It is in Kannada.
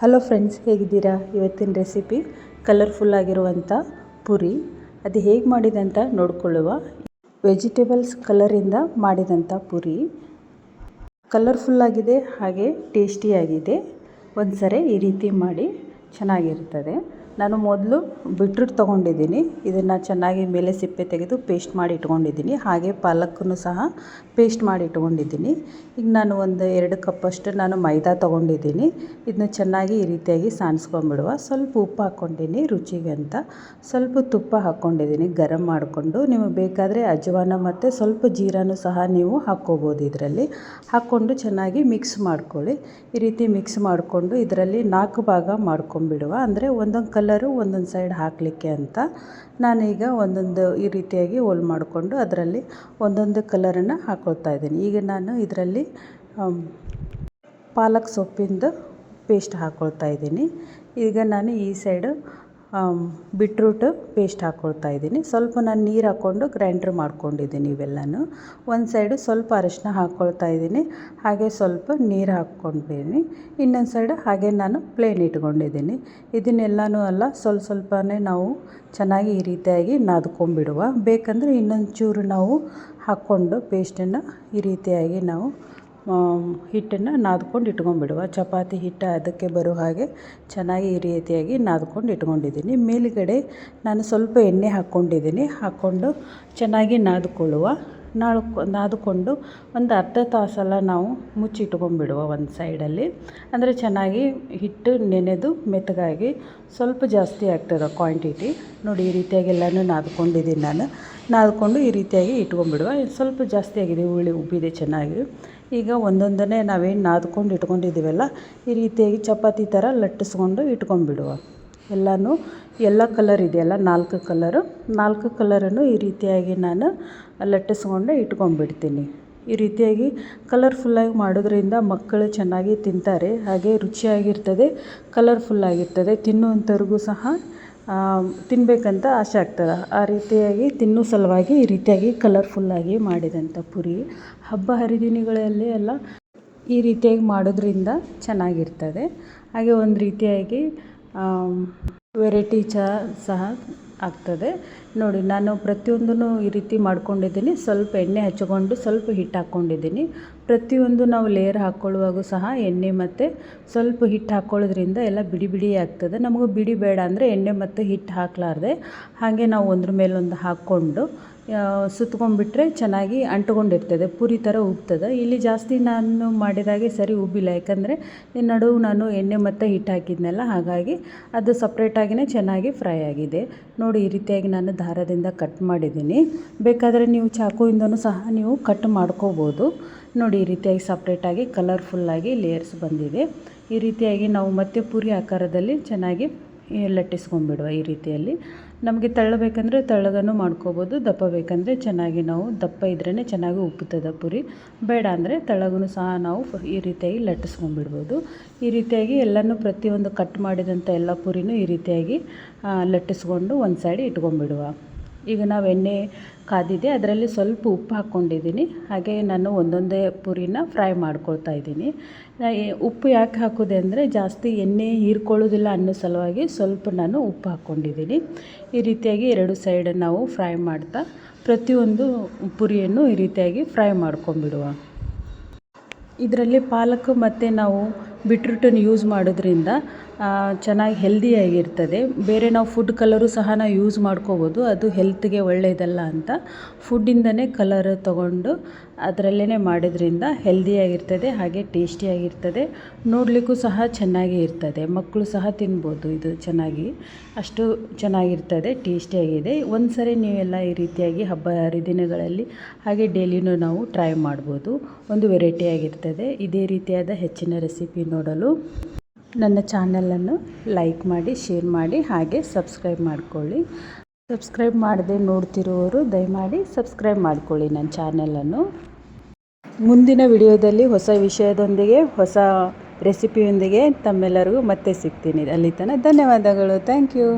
ಹಲೋ ಫ್ರೆಂಡ್ಸ್ ಹೇಗಿದ್ದೀರಾ? ಇವತ್ತಿನ ರೆಸಿಪಿ ಕಲರ್ಫುಲ್ ಆಗಿರುವಂಥ ಪುರಿ. ಅದು ಹೇಗೆ ಮಾಡಿದೆ ಅಂತ ನೋಡ್ಕೊಳ್ಳುವ. ವೆಜಿಟೇಬಲ್ಸ್ ಕಲರಿಂದ ಮಾಡಿದಂಥ ಪುರಿ. ಕಲರ್ಫುಲ್ ಆಗಿದೆ, ಹಾಗೆ ಟೇಸ್ಟಿಯಾಗಿದೆ ಒಂದು ಸರಿ ಈ ರೀತಿ ಮಾಡಿ, ಚೆನ್ನಾಗಿರ್ತದೆ. ನಾನು ಮೊದಲು ಬಿಟ್ರೂಟ್ ತೊಗೊಂಡಿದ್ದೀನಿ. ಇದನ್ನು ಚೆನ್ನಾಗಿ ಮೇಲೆ ಸಿಪ್ಪೆ ತೆಗೆದು ಪೇಸ್ಟ್ ಮಾಡಿ ಇಟ್ಕೊಂಡಿದ್ದೀನಿ. ಹಾಗೆ ಪಾಲಕ್ಕನ್ನು ಸಹ ಪೇಸ್ಟ್ ಮಾಡಿ ಇಟ್ಕೊಂಡಿದ್ದೀನಿ. ಈಗ ನಾನು ಒಂದು ಎರಡು ಕಪ್ಪಷ್ಟು ನಾನು ಮೈದಾ ತೊಗೊಂಡಿದ್ದೀನಿ. ಇದನ್ನ ಚೆನ್ನಾಗಿ ಈ ರೀತಿಯಾಗಿ ಸಾಣಿಸ್ಕೊಂಬಿಡುವ ಸ್ವಲ್ಪ ಉಪ್ಪು ಹಾಕ್ಕೊಂಡಿನಿ, ರುಚಿಗೆ ಅಂತ. ಸ್ವಲ್ಪ ತುಪ್ಪ ಹಾಕ್ಕೊಂಡಿದ್ದೀನಿ, ಗರಂ ಮಾಡಿಕೊಂಡು. ನಿಮಗೆ ಬೇಕಾದರೆ ಅಜವಾನ ಮತ್ತು ಸ್ವಲ್ಪ ಜೀರಾನು ಸಹ ನೀವು ಹಾಕ್ಕೋಬೋದು ಇದರಲ್ಲಿ. ಹಾಕ್ಕೊಂಡು ಚೆನ್ನಾಗಿ ಮಿಕ್ಸ್ ಮಾಡ್ಕೊಳ್ಳಿ. ಈ ರೀತಿ ಮಿಕ್ಸ್ ಮಾಡಿಕೊಂಡು ಇದರಲ್ಲಿ ನಾಲ್ಕು ಭಾಗ ಮಾಡ್ಕೊಂಬಿಡುವ ಅಂದರೆ ಒಂದೊಂದು ಕಲರು ಒಂದೊಂದು ಸೈಡ್ ಹಾಕಲಿಕ್ಕೆ ಅಂತ ನಾನೀಗ ಒಂದೊಂದು ಈ ರೀತಿಯಾಗಿ ಹೋಲ್ ಮಾಡಿಕೊಂಡು ಅದರಲ್ಲಿ ಒಂದೊಂದು ಕಲರನ್ನು ಹಾಕ್ಕೊಳ್ತಾ ಇದ್ದೀನಿ. ಈಗ ನಾನು ಇದರಲ್ಲಿ ಪಾಲಕ್ ಸೊಪ್ಪಿಂದು ಪೇಸ್ಟ್ ಹಾಕ್ಕೊಳ್ತಾ ಇದ್ದೀನಿ. ಈಗ ನಾನು ಈ ಸೈಡು ಬೀಟ್ರೂಟ್ ಪೇಸ್ಟ್ ಹಾಕ್ಕೊಳ್ತಾ ಇದ್ದೀನಿ. ಸ್ವಲ್ಪ ನಾನು ನೀರು ಹಾಕ್ಕೊಂಡು ಗ್ರೈಂಡ್ರ್ ಮಾಡ್ಕೊಂಡಿದ್ದೀನಿ ಇವೆಲ್ಲನೂ. ಒಂದು ಸೈಡು ಸ್ವಲ್ಪ ಅರಿಶಿನ ಹಾಕ್ಕೊಳ್ತಾ ಇದ್ದೀನಿ. ಹಾಗೆ ಸ್ವಲ್ಪ ನೀರು ಹಾಕ್ಕೊಂಡಿದ್ದೀನಿ ಇನ್ನೊಂದು ಸೈಡು ಹಾಗೆ ನಾನು ಪ್ಲೇನ್ ಇಟ್ಕೊಂಡಿದ್ದೀನಿ. ಇದನ್ನೆಲ್ಲನೂ ಅಲ್ಲ, ಸ್ವಲ್ಪ ಸ್ವಲ್ಪನೇ ನಾವು ಚೆನ್ನಾಗಿ ಈ ರೀತಿಯಾಗಿ ನಾದ್ಕೊಂಡ್ಬಿಡುವ. ಬೇಕಂದರೆ ಇನ್ನೊಂದು ಚೂರು ನಾವು ಹಾಕ್ಕೊಂಡು ಪೇಸ್ಟನ್ನು ಈ ರೀತಿಯಾಗಿ ನಾವು ಹಿಟ್ಟನ್ನು ನಾದ್ಕೊಂಡು ಇಟ್ಕೊಂಡ್ಬಿಡುವ. ಚಪಾತಿ ಹಿಟ್ಟು ಅದಕ್ಕೆ ಬರೋ ಹಾಗೆ ಚೆನ್ನಾಗಿ ಈ ರೀತಿಯಾಗಿ ನಾದ್ಕೊಂಡು ಇಟ್ಕೊಂಡಿದ್ದೀನಿ. ಮೇಲುಗಡೆ ನಾನು ಸ್ವಲ್ಪ ಎಣ್ಣೆ ಹಾಕ್ಕೊಂಡಿದ್ದೀನಿ. ಹಾಕ್ಕೊಂಡು ಚೆನ್ನಾಗಿ ನಾದ್ಕೊಳ್ಳುವ. ನಾಳ್ಕೊ, ನಾದ್ಕೊಂಡು ಒಂದು ಅರ್ಧ ತಾಸೆಲ್ಲ ನಾವು ಮುಚ್ಚಿಟ್ಕೊಂಡ್ಬಿಡುವ ಒಂದು ಸೈಡಲ್ಲಿ. ಅಂದರೆ ಚೆನ್ನಾಗಿ ಹಿಟ್ಟು ನೆನೆದು ಮೆತ್ತಗಾಗಿ ಸ್ವಲ್ಪ ಜಾಸ್ತಿ ಆಗ್ತದೆ ಕ್ವಾಂಟಿಟಿ. ನೋಡಿ, ಈ ರೀತಿಯಾಗಿ ಎಲ್ಲನೂ ನಾದ್ಕೊಂಡಿದ್ದೀನಿ ನಾನು. ನಾದ್ಕೊಂಡು ಈ ರೀತಿಯಾಗಿ ಇಟ್ಕೊಂಡ್ಬಿಡುವ. ಸ್ವಲ್ಪ ಜಾಸ್ತಿ ಆಗಿದೆ, ಹುಳಿ ಉಬ್ಬಿದೆ ಚೆನ್ನಾಗಿ. ಈಗ ಒಂದೊಂದನ್ನೇ ನಾವೇನು ನಾದ್ಕೊಂಡು ಇಟ್ಕೊಂಡಿದ್ದೀವಲ್ಲ, ಈ ರೀತಿಯಾಗಿ ಚಪಾತಿ ಥರ ಲಟ್ಟಿಸ್ಕೊಂಡು ಇಟ್ಕೊಂಡ್ಬಿಡುವ. ಎಲ್ಲನೂ ಎಲ್ಲ ಕಲರ್ ಇದೆಯಲ್ಲ ನಾಲ್ಕು ಕಲರು ನಾಲ್ಕು ಕಲರನ್ನು ಈ ರೀತಿಯಾಗಿ ನಾನು ಲಟ್ಟಿಸ್ಕೊಂಡು ಇಟ್ಕೊಂಡ್ಬಿಡ್ತೀನಿ. ಈ ರೀತಿಯಾಗಿ ಕಲರ್ಫುಲ್ಲಾಗಿ ಮಾಡೋದ್ರಿಂದ ಮಕ್ಕಳು ಚೆನ್ನಾಗಿ ತಿಂತಾರೆ, ಹಾಗೆ ರುಚಿಯಾಗಿರ್ತದೆ ಕಲರ್ಫುಲ್ಲಾಗಿರ್ತದೆ ತಿನ್ನುವಂಥವ್ರಿಗೂ ಸಹ ತಿನ್ನಬೇಕಂತ ಆಸೆ ಆಗ್ತದೆ. ಆ ರೀತಿಯಾಗಿ ತಿನ್ನೋ ಸಲುವಾಗಿ ಈ ರೀತಿಯಾಗಿ ಕಲರ್ಫುಲ್ಲಾಗಿ ಮಾಡಿದಂಥ ಪುರಿ. ಹಬ್ಬ ಹರಿದಿನಗಳಲ್ಲಿ ಎಲ್ಲ ಈ ರೀತಿಯಾಗಿ ಮಾಡೋದ್ರಿಂದ ಚೆನ್ನಾಗಿರ್ತದೆ. ಹಾಗೆ ಒಂದು ರೀತಿಯಾಗಿ ವೆರೈಟಿ ಚಹಾ ಸಹ ಆಗ್ತದೆ. ನೋಡಿ, ನಾನು ಪ್ರತಿಯೊಂದೂ ಈ ರೀತಿ ಮಾಡ್ಕೊಂಡಿದ್ದೀನಿ. ಸ್ವಲ್ಪ ಎಣ್ಣೆ ಹಚ್ಕೊಂಡು ಸ್ವಲ್ಪ ಹಿಟ್ಟು ಹಾಕ್ಕೊಂಡಿದ್ದೀನಿ. ಪ್ರತಿಯೊಂದು ನಾವು ಲೇಯರ್ ಹಾಕ್ಕೊಳ್ಳುವಾಗೂ ಸಹ ಎಣ್ಣೆ ಮತ್ತು ಸ್ವಲ್ಪ ಹಿಟ್ಟು ಹಾಕ್ಕೊಳ್ಳೋದ್ರಿಂದ ಎಲ್ಲ ಬಿಡಿ ಬಿಡಿ ಆಗ್ತದೆ. ನಮಗೂ ಬಿಡಿ ಬೇಡ ಅಂದರೆ ಎಣ್ಣೆ ಮತ್ತು ಹಿಟ್ಟು ಹಾಕಲಾರ್ದೆ. ಹಾಗೆ ನಾವು ಒಂದ್ರ ಮೇಲೊಂದು ಹಾಕ್ಕೊಂಡು ಸುತ್ಕೊಂಡ್ಬಿಟ್ರೆ ಚೆನ್ನಾಗಿ ಅಂಟ್ಕೊಂಡಿರ್ತದೆ, ಪೂರಿ ಥರ ಉಬ್ತದೆ ಇಲ್ಲಿ ಜಾಸ್ತಿ ನಾನು ಮಾಡಿದಾಗೆ ಸರಿ ಉಬ್ಬಿಲ್ಲ, ಯಾಕಂದರೆ ನಡುವೆ ನಾನು ಎಣ್ಣೆ ಮತ್ತು ಹಿಟ್ಟು ಹಾಕಿದ್ನಲ್ಲ, ಹಾಗಾಗಿ ಅದು ಸಪ್ರೇಟಾಗಿಯೇ ಚೆನ್ನಾಗಿ ಫ್ರೈ ಆಗಿದೆ. ನೋಡಿ, ಈ ರೀತಿಯಾಗಿ ನಾನು ದಾರದಿಂದ ಕಟ್ ಮಾಡಿದ್ದೀನಿ. ಬೇಕಾದರೆ ನೀವು ಚಾಕುವಿಂದನೂ ಸಹ ನೀವು ಕಟ್ ಮಾಡ್ಕೋಬೋದು. ನೋಡಿ, ಈ ರೀತಿಯಾಗಿ ಸಪ್ರೇಟಾಗಿ ಕಲರ್ಫುಲ್ಲಾಗಿ ಲೇಯರ್ಸ್ ಬಂದಿದೆ. ಈ ರೀತಿಯಾಗಿ ನಾವು ಮತ್ತೆ ಪೂರಿ ಆಕಾರದಲ್ಲಿ ಚೆನ್ನಾಗಿ ಲಟ್ಟಿಸ್ಕೊಂಡ್ಬಿಡುವ ಈ ರೀತಿಯಲ್ಲಿ. ನಮಗೆ ತೆಳ್ಳಬೇಕಂದ್ರೆ ತೆಳ್ಳಗನೂ ಮಾಡ್ಕೋಬೋದು, ದಪ್ಪ ಬೇಕಂದರೆ ಚೆನ್ನಾಗಿ ನಾವು ದಪ್ಪ ಇದ್ರೇ ಚೆನ್ನಾಗಿ ಉಪ್ಪುತ್ತದೆ ಪುರಿ. ಬೇಡ ಅಂದರೆ ತೆಳ್ಳಗೂ ಸಹ ನಾವು ಈ ರೀತಿಯಾಗಿ ಲಟ್ಟಿಸ್ಕೊಂಡ್ಬಿಡ್ಬೋದು. ಈ ರೀತಿಯಾಗಿ ಎಲ್ಲನೂ ಪ್ರತಿಯೊಂದು ಕಟ್ ಮಾಡಿದಂಥ ಎಲ್ಲ ಪುರಿನೂ ಈ ರೀತಿಯಾಗಿ ಲಟ್ಟಿಸ್ಕೊಂಡು ಒಂದು ಸೈಡ್ ಇಟ್ಕೊಂಬಿಡುವ ಈಗ ನಾವು ಎಣ್ಣೆ ಕಾದಿದೆ, ಅದರಲ್ಲಿ ಸ್ವಲ್ಪ ಉಪ್ಪು ಹಾಕ್ಕೊಂಡಿದ್ದೀನಿ. ಹಾಗೆ ನಾನು ಒಂದೊಂದೇ ಪುರಿನ ಫ್ರೈ ಮಾಡ್ಕೊಳ್ತಾ ಇದ್ದೀನಿ. ಉಪ್ಪು ಯಾಕೆ ಹಾಕೋದೆ ಅಂದರೆ ಜಾಸ್ತಿ ಎಣ್ಣೆ ಹೀರ್ಕೊಳ್ಳೋದಿಲ್ಲ ಅನ್ನೋ ಸಲುವಾಗಿ ಸ್ವಲ್ಪ ನಾನು ಉಪ್ಪು ಹಾಕ್ಕೊಂಡಿದ್ದೀನಿ. ಈ ರೀತಿಯಾಗಿ ಎರಡು ಸೈಡ್ ನಾವು ಫ್ರೈ ಮಾಡ್ತಾ, ಪ್ರತಿಯೊಂದು ಪುರಿಯನ್ನು ಈ ರೀತಿಯಾಗಿ ಫ್ರೈ ಮಾಡ್ಕೊಂಡ್ಬಿಡುವ. ಇದರಲ್ಲಿ ಪಾಲಕ್ ಮತ್ತು ನಾವು ಬಿಟ್ರೂಟನ್ನು ಯೂಸ್ ಮಾಡೋದ್ರಿಂದ ಚೆನ್ನಾಗಿ ಹೆಲ್ದಿಯಾಗಿರ್ತದೆ ಬೇರೆ ನಾವು ಫುಡ್ ಕಲರು ಸಹ ನಾವು ಯೂಸ್ ಮಾಡ್ಕೋಬೋದು. ಅದು ಹೆಲ್ತ್ಗೆ ಒಳ್ಳೆಯದಲ್ಲ ಅಂತ. ಫುಡ್ಡಿಂದನೇ ಕಲರ್ ತಗೊಂಡು ಅದರಲ್ಲೇ ಮಾಡೋದ್ರಿಂದ ಹೆಲ್ದಿಯಾಗಿರ್ತದೆ ಹಾಗೆ ಟೇಸ್ಟಿಯಾಗಿರ್ತದೆ ನೋಡಲಿಕ್ಕೂ ಸಹ ಚೆನ್ನಾಗಿ ಇರ್ತದೆ. ಮಕ್ಕಳು ಸಹ ತಿನ್ಬೋದು ಇದು ಚೆನ್ನಾಗಿ. ಅಷ್ಟು ಚೆನ್ನಾಗಿರ್ತದೆ ಟೇಸ್ಟಿಯಾಗಿದೆ ಒಂದು ಸರಿ ನೀವೆಲ್ಲ ಈ ರೀತಿಯಾಗಿ ಹಬ್ಬ, ಹರಿದಿನಗಳಲ್ಲಿ ಹಾಗೆ ಡೈಲಿನೂ ನಾವು ಟ್ರೈ ಮಾಡ್ಬೋದು. ಒಂದು ವೆರೈಟಿಯಾಗಿರ್ತದೆ ಇದೇ ರೀತಿಯಾದ ಹೆಚ್ಚಿನ ರೆಸಿಪಿ ನೋಡಲು. ನನ್ನ ಚಾನಲನ್ನು ಲೈಕ್ ಮಾಡಿ, ಶೇರ್ ಮಾಡಿ, ಹಾಗೆ ಸಬ್ಸ್ಕ್ರೈಬ್ ಮಾಡಿಕೊಳ್ಳಿ. ಸಬ್ಸ್ಕ್ರೈಬ್ ಮಾಡದೆ ನೋಡ್ತಿರೋರು ದಯಮಾಡಿ ಸಬ್ಸ್ಕ್ರೈಬ್ ಮಾಡಿಕೊಳ್ಳಿ ನನ್ನ ಚಾನಲನ್ನು. ಮುಂದಿನ ವಿಡಿಯೋದಲ್ಲಿ ಹೊಸ ವಿಷಯದೊಂದಿಗೆ, ಹೊಸ ರೆಸಿಪಿಯೊಂದಿಗೆ ತಮ್ಮೆಲ್ಲರಿಗೂ ಮತ್ತೆ ಸಿಗ್ತೀನಿ. ಅಲ್ಲಿ ತನಕ ಧನ್ಯವಾದಗಳು. Thank you.